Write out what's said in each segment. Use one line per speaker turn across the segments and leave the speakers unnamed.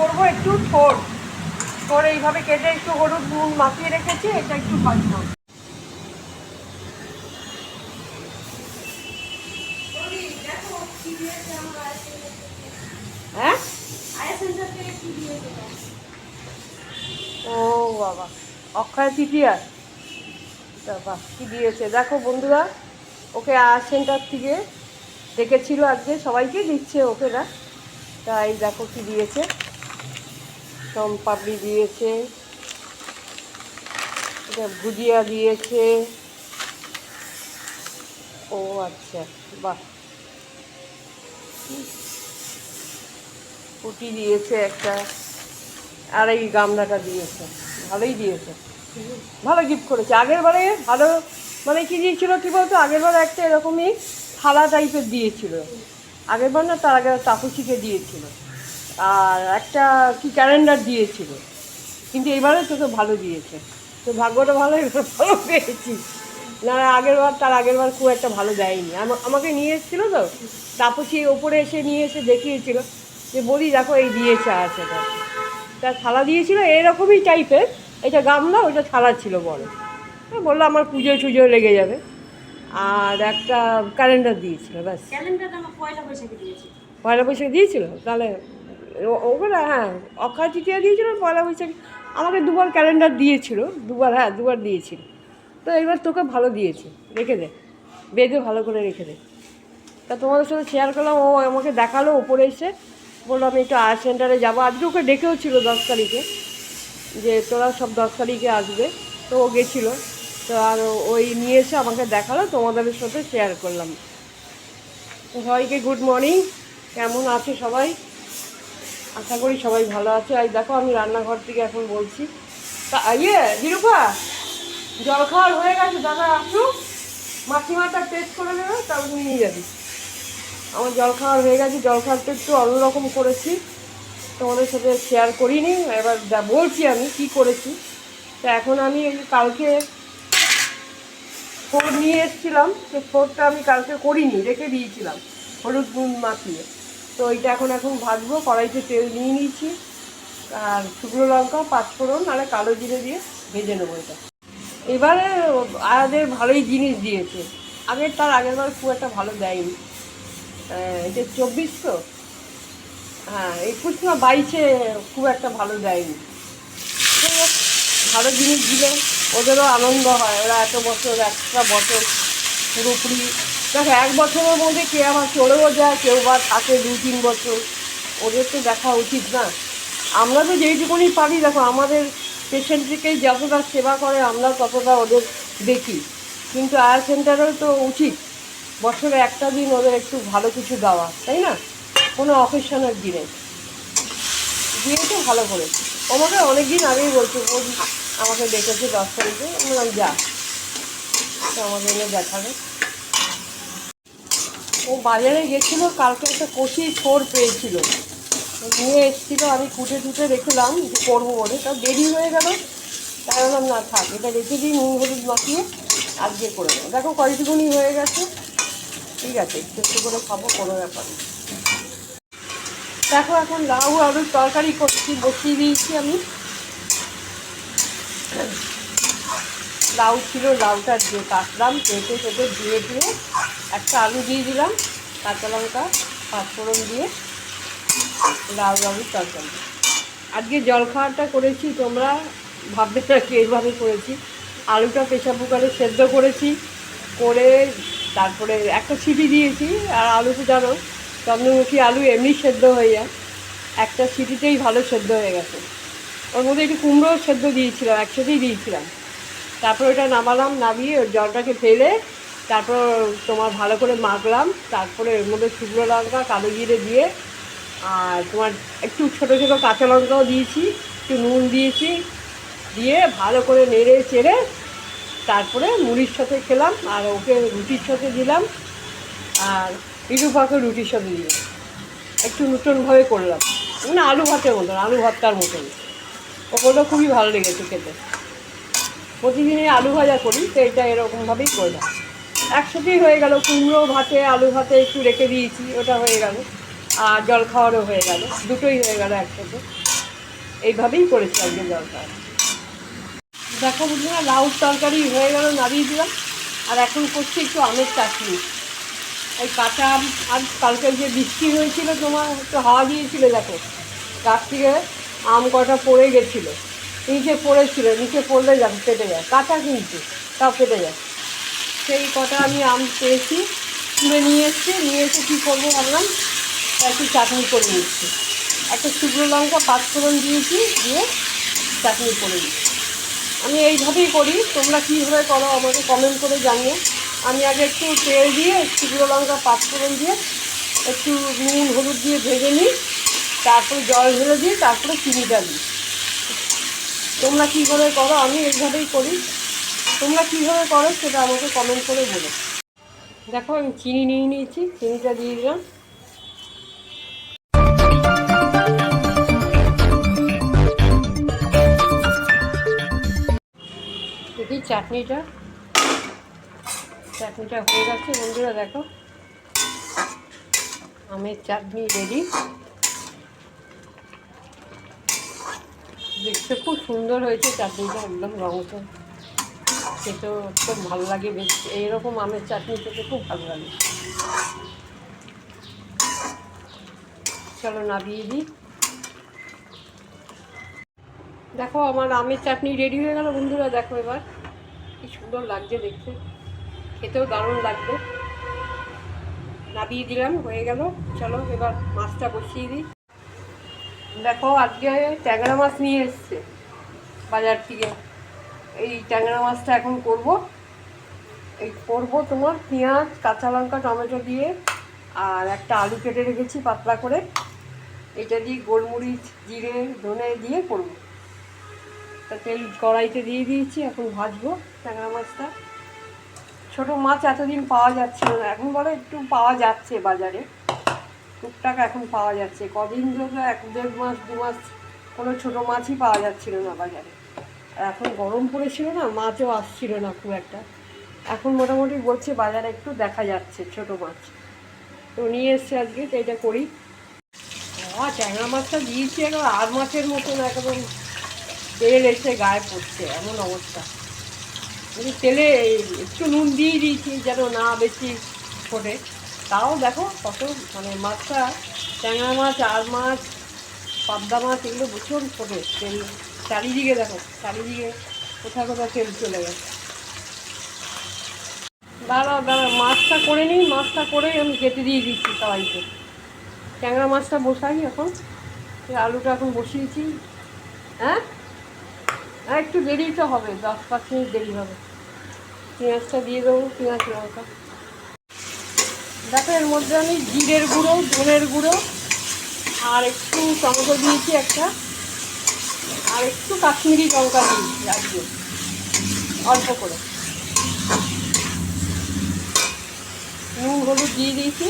করব একটু ঠোঁট। ঠোঁট এইভাবে কেটে একটু হলুদ নুন মাখিয়ে রেখেছি এটা একটু ভাজবো। হ্যাঁ? ও বাবা অক্ষয় বাবা কি দিয়েছে? দেখো বন্ধুরা ওকে আর সেন্টার থেকে ডেকেছিল আজকে সবাইকে দিচ্ছে ওকে না। তাই দেখো কি দিয়েছে। সম পাপড়ি দিয়েছে, এটা ভুজিয়া দিয়েছে। ও আচ্ছা বাহ। পুটি দিয়েছে একটা, আর এই গামলাটা দিয়েছে, ভালোই দিয়েছে। ভালো গিফট করেছে। আগের বারে ভালো মানে কী দিয়েছিলো কী বলতো? আগের বারে একটা এরকমই থালা টাইপের দিয়েছিল। আগের বার না, তার আগে তাপসিকে দিয়েছিল। আর একটা কি ক্যালেন্ডার দিয়েছিল। কিন্তু এবারে তোকে ভালো দিয়েছে। তো ভাগ্যটা ভালো এবার ভালো পেয়েছি। না আগের বার তার আগের বার খুব একটা ভালো দেয়নি। আমা- আমাকে নিয়ে এসেছিল তো তাপসি ওপরে এসে নিয়ে এসে দেখিয়েছিল যে বলি দেখো এই দিয়েছে আছে তা থালা দিয়েছিল এরকমই টাইপের এটা গামলা ওইটা থালা ছিল বড়। হ্যাঁ, বলল আমার পুজো টুজো লেগে যাবে। আর একটা ক্যালেন্ডার দিয়েছিল ব্যাস।
পয়লা বৈশাখে দিয়েছি
পয়লা বৈশাখে দিয়েছিল? তাহলে ওগুলো হ্যাঁ অক্ষয় তৃতীয়া দিয়েছিল, পয়লা বৈশাখে। আমাকে দুবার ক্যালেন্ডার দিয়েছিল, দুবার হ্যাঁ দুবার দিয়েছিল। তো এবার তোকে ভালো দিয়েছে, রেখে দে। বেঁধে ভালো করে রেখে দে। তা তোমাদের সাথে শেয়ার করলাম, ও আমাকে দেখাল ওপরে এসে। বলল, আমি একটু আর্ট সেন্টারে যাব। আজকে ওকে ডেকেও ছিল দশ তারিখে, যে তোরা সব দশ তারিখে আসবে। তো ও গেছিল, তো আর ওই নিয়ে এসে আমাকে দেখাল, তোমাদের সাথে শেয়ার করলাম। সবাইকে গুড মর্নিং কেমন আছে সবাই? আশা করি সবাই ভালো আছে। আর দেখো, আমি রান্নাঘর থেকে এখন বলছি। তা ইয়ে নিরূপা জল খাওয়ার হয়ে গেছে। দাদা, আসুক। মাসিমাটা টেস্ট করে নেবে তারপর নিয়ে যাবি। আমার জল খাওয়ার হয়ে গেছে। জল খাওয়ারটা একটু অন্যরকম করেছি। তোমাদের সাথে শেয়ার করিনি। এবার যা বলছি আমি, কি করেছি। তা এখন আমি কালকে ফোর নিয়ে এসেছিলাম। সে ফোরটা আমি কালকে করিনি, রেখে দিয়েছিলাম। হলুদ নুন মাখিয়ে। তো ওইটা এখন এখন ভাজবো, কড়াইতে তেল নিয়ে নিয়েছি। আর শুকনো লঙ্কা, পাঁচফোড়ন আর কালো জিরে দিয়ে ভেজে নেব এটা। এবারে আয়াদের ভালোই জিনিস দিয়েছে। আগের তার আগের বার খুব একটা ভালো দেয়নি। এটা চব্বিশ তো? হ্যাঁ একুশ না বাইশে খুব একটা ভালো দেয়নি। ভালো জিনিস দিলে ওদেরও আনন্দ হয়। ওরা এত বছর একটা বছর পুরোপুরি দেখো, এক বছরের মধ্যে কে আবার চলেও যায়, কেউ বা থাকে দু তিন বছর। ওদের তো দেখা উচিত না। আমরা তো যেইটুকুনি পারি, দেখো, আমাদের পেশেন্টকে যতটা সেবা করে, আমরা ততটা ওদের দেখি। কিন্তু আয়ার সেন্টারেও তো উচিত বছরে একটা দিন ওদের একটু ভালো কিছু দেওয়া, তাই না? কোনো অকেশনের দিনে। দিয়েছে ভালো করেছে আমাকে অনেক দিন আগেই বলছে আমাকে ডেকেছে দশ তারিখে। আমি যা। তো আমাকে এনে দেখাবে। ও বাজারে গেছিল, কালকে একটা কষি ছোড় পেয়েছিল। নিয়ে এসেছিল, আমি কুটে টুটে রেখেলাম যে করব বলে। তা দেরি হয়ে গেল, তাই বললাম না থাক, এটা রেখে দিই, নুন, হলুদ মাখিয়ে আজকে করে দেবো। দেখো কয়টুকুনি হয়ে গেছে। ঠিক আছে, একটু একটু করে খাব, কোনো ব্যাপার দেখো, এখন লাউ, আলুর তরকারি করছি, বসিয়ে দিয়েছি আমি। লাউ ছিল, লাউটা দিয়ে কাটলাম, কেটে কেটে দিয়ে দিয়ে একটা আলু দিয়ে দিলাম, কাঁচা লঙ্কা, পাঁচফোড়ন দিয়ে লাউ আলুর তরকারি আজকে জলখাবারটা করেছি, তোমরা ভাববে না কি এইভাবে করেছি। আলুটা প্রেশার কুকারে সেদ্ধ করেছি, করে তারপরে একটা সিটি দিয়েছি, আর আলু তো জানো, চন্দ্রমুখী আলু এমনি সেদ্ধ হয়ে যায়। একটা সিটিতেই ভালো সেদ্ধ হয়ে গেছে। ওর মধ্যে একটু কুমড়ো সেদ্ধ দিয়েছিলাম, একসাথেই দিয়েছিলাম। তারপর ওটা নামালাম, নামিয়ে ওর জলটাকে ফেলে তারপর তোমার ভালো করে মাখলাম, তারপরে এর মধ্যে শুকনো লঙ্কা, কালো জিরে দিয়ে আর তোমার একটু ছোটো ছোটো কাঁচা লঙ্কাও দিয়েছি, একটু নুন দিয়েছি, দিয়ে ভালো করে নেড়ে চেড়ে তারপরে মুড়ির সাথে খেলাম আর ওকে রুটির সাথে দিলাম আর ইটু ইরুফাকে রুটির সাথে দিলাম। একটু নতুনভাবে করলাম। মানে আলু ভাতের মতন, আলু ভাতটার মতন। ওগুলো খুবই ভালো লেগেছে খেতে। প্রতিদিনই আলু ভাজা করি তো এটা এরকমভাবেই করলাম একসাথেই হয়ে গেল, কুমড়ো ভাতে, আলু ভাতে একটু রেখে দিয়েছি, ওটা হয়ে গেল। আর জল খাওয়ারও হয়ে গেল, দুটোই হয়ে গেল একসাথে। এইভাবেই করেছি আজকে দরকার দেখো বুঝলি না লাউ তরকারি হয়ে গেল নাড়িয়ে দিলাম। আর এখন করছি একটু আমের চাটনি। ওই কাঁচা আম আর কালকে যে বৃষ্টি হয়েছিল তোমার, একটু হাওয়া দিয়েছিল দেখো। গাছ থেকে আম কটা পড়ে গেছিল। নিচে পড়েছিল নিচে পড়লে যাবে কেটে যায়। কাঁচা কিন্তু, তাও কেটে যায়। সেই কটা আমি আম পেয়েছি, তুলে নিয়ে এসছি, নিয়ে এসে কী করব ভাবলাম? একটু চাটনি করে নিচ্ছি একটা শুকনো লঙ্কা পাঁচফোড়ন দিয়েছি, দিয়ে চাটনি করে দিচ্ছি আমি এইভাবেই করি, তোমরা কীভাবে করো আমাকে কমেন্ট করে জানিয়ে আমি আগে একটু তেল দিয়ে, শুকনো লঙ্কা পাঁচফোড়ন দিয়ে, একটু নুন, হলুদ দিয়ে ভেজে নিই। তারপরে জল ঢেলে দিই, তারপরে চিনিটা দিই। তোমরা কী করে? করো আমি এইভাবেই করি। তোমরা কীভাবে করো সেটা আমাকে কমেন্ট করে বলো। দেখো, আমি চিনি নিয়ে নিয়েছি, চিনিটা দিয়ে দিলাম। দেখি চাটনিটা। চাটনিটা হয়ে গেছে। বন্ধুরা, দেখো। আমের চাটনি রেডি দেখতে খুব সুন্দর হয়েছে, চাটনিটা একদম রঙটা খেতেও খুব ভালো লাগে বেশ। এইরকম আমের চাটনি খেতে খুব ভালো লাগে। চলো নাবিয়ে দিই। দেখো, আমার আমের চাটনি রেডি হয়ে গেল বন্ধুরা, দেখো এবার। কি সুন্দর লাগছে দেখতে। খেতেও দারুণ লাগবে। নাবিয়ে দিলাম, হয়ে গেল। চলো এবার মাছটা বসিয়ে দিই। দেখো আজকে ট্যাংরা মাছ নিয়ে এসছে বাজার থেকে। এই ট্যাংরা মাছটা এখন করব। এই করব তোমার পেঁয়াজ, কাঁচা লঙ্কা, টমেটো দিয়ে, আর একটা আলু কেটে রেখেছি পাতলা করে। এটা দিয়ে গোলমরিচ, জিরে, ধনে দিয়ে করব। তা তেল কড়াইতে দিয়ে দিয়েছি, এখন ভাজবো ট্যাংরা মাছটা। ছোটো মাছ এতদিন পাওয়া যাচ্ছে না, এখন বলে একটু পাওয়া যাচ্ছে বাজারে। টুকটাক এখন পাওয়া যাচ্ছে। কদিন ধরে এক দেড় মাস, দু মাস কোনো ছোটো মাছই পাওয়া যাচ্ছিল না বাজারে। আর এখন গরম পড়েছিল না, মাছও আসছিল না খুব একটা। এখন মোটামুটি বলছে বাজারে একটু দেখা যাচ্ছে ছোটো মাছ। তো নিয়ে এসছে আজকে, তো এটা করি। ট্যাংরা মাছটা দিয়েছি একবার আর মাছের মতন একদম তেল এসে গায়ে পড়ছে, এমন অবস্থা। আমি তেলে একটু নুন দিয়ে দিয়েছি যেন না বেশি ফোটে। তাও দেখো কত মানে মাছটা, ট্যাংরা মাছ আর মাছ, পাবদা মাছ, এগুলো ভীষণ ফোটে। তেল, চারিদিকে দেখো, চারিদিকে কোথাও কোথাও তেল চলে গেছে। দাঁড়া দাঁড়া মাছটা করে নিই, মাছটা করে আমি কেটে দিয়ে দিচ্ছি সবাইকে। ট্যাংরা মাছটা বসাই এখন। আলুটা এখন বসিয়েছি। হ্যাঁ? হ্যাঁ একটু দেরি তো হবে, দশ পাঁচ মিনিট দেরি হবে। পেঁয়াজটা দিয়ে দেবো, পেঁয়াজ লঙ্কা। দেখো, এর মধ্যে আমি জিরের গুঁড়ো, ধনের গুঁড়ো, আর একটু টমেটো দিয়েছি একটা, আর একটু কাশ্মীরি লঙ্কা দিয়েছি আজকে, অল্প করে। নুন, হলুদ দিয়ে দিয়েছি।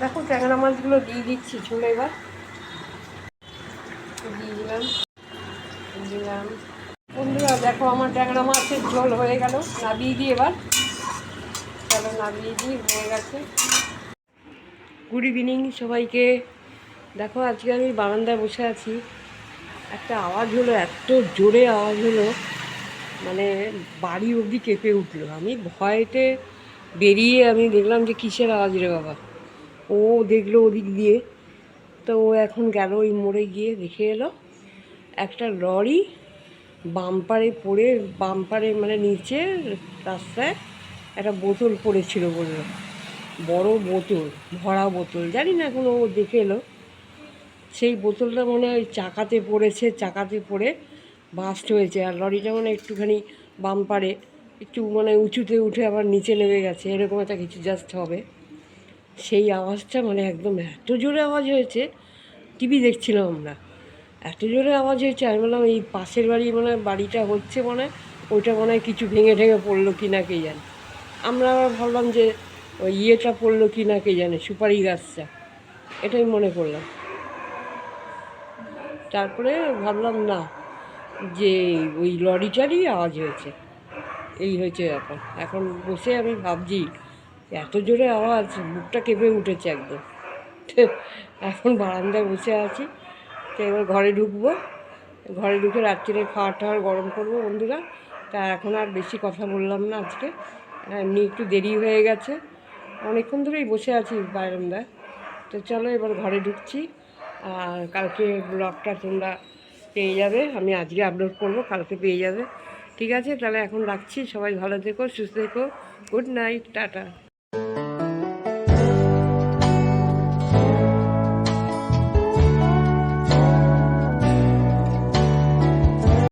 দেখো, ট্যাংরা মাছগুলো দিয়ে দিচ্ছি, ঝোলে এবার। দিয়ে দিলাম দিলাম। বন্ধুরা, দেখো, আমার ট্যাংরা মাছের ঝোল হয়ে গেল। নাবিয়ে দিই এবার। চলো নাবিয়ে দিই, হয়ে গেছে। গুড ইভিনিং সবাইকে। দেখো, আজকে আমি বারান্দায় বসে আছি। একটা আওয়াজ হলো, এত জোরে আওয়াজ হলো মানে বাড়ি অবধি কেঁপে উঠল। আমি ভয়েতে বেরিয়ে আমি দেখলাম যে, কিসের আওয়াজ রে বাবা? ও দেখল ওদিক দিয়ে। তো ও এখন গেল ওই মোড়ে গিয়ে দেখে এলো, একটা লরি বাম্পারে পড়ে, বাম্পারে মানে নিচে রাস্তায় একটা বোতল পড়েছিল বলল। বড় বোতল, ভরা বোতল, জানি না এখন ও দেখে এলো। সেই বোতলটা মনে হয় চাকাতে পড়েছে, চাকাতে পড়ে বাস্ট হয়েছে আর লরিটা মানে একটুখানি বাম্পারে একটু মানে উঁচুতে উঠে আবার নিচে নেমে গেছে, এরকম একটা কিছু জাস্ট হবে। সেই আওয়াজটা মানে একদম এত জোরে আওয়াজ হয়েছে টিভি দেখছিলাম আমরা। এত জোরে আওয়াজ হয়েছে, আমি বললাম এই পাশের বাড়ি মানে বাড়িটা হচ্ছে মানে ওইটা মনে হয় কিছু ভেঙে ঠেঙে পড়ল কি না কে জানে। আমরা ভাবলাম যে ওই ইয়েটা পড়ল কি না কে জানে, সুপারি গাছটা। এটাই মনে করলাম। তারপরে ভাবলাম না, যে ওই লরিটারই আওয়াজ হয়েছে। এই হয়েছে এখন এখন বসে আমি ভাবছি, এত জোরে আওয়াজ, বুকটা কেঁপে উঠেছে একদম। এখন বারান্দায় বসে আছি। তো এবার ঘরে ঢুকবো। ঘরে ঢুকে রাত্রিরে খাওয়ার টাওয়ার গরম করব বন্ধুরা। তা এখন আর বেশি কথা বললাম না আজকে। এমনি একটু দেরি হয়ে গেছে। অনেকক্ষণ ধরেই বসে আছি বারান্দায়। তো চলো এবার ঘরে ঢুকছি। আর কালকে ব্লগটা তোমরা পেয়ে যাবে। আমি আজকে আপলোড করব, কালকে পেয়ে যাবে। ঠিক আছে? তাহলে এখন রাখছি। সবাই ভালো থেকো, সুস্থ থেকো। Good night tata.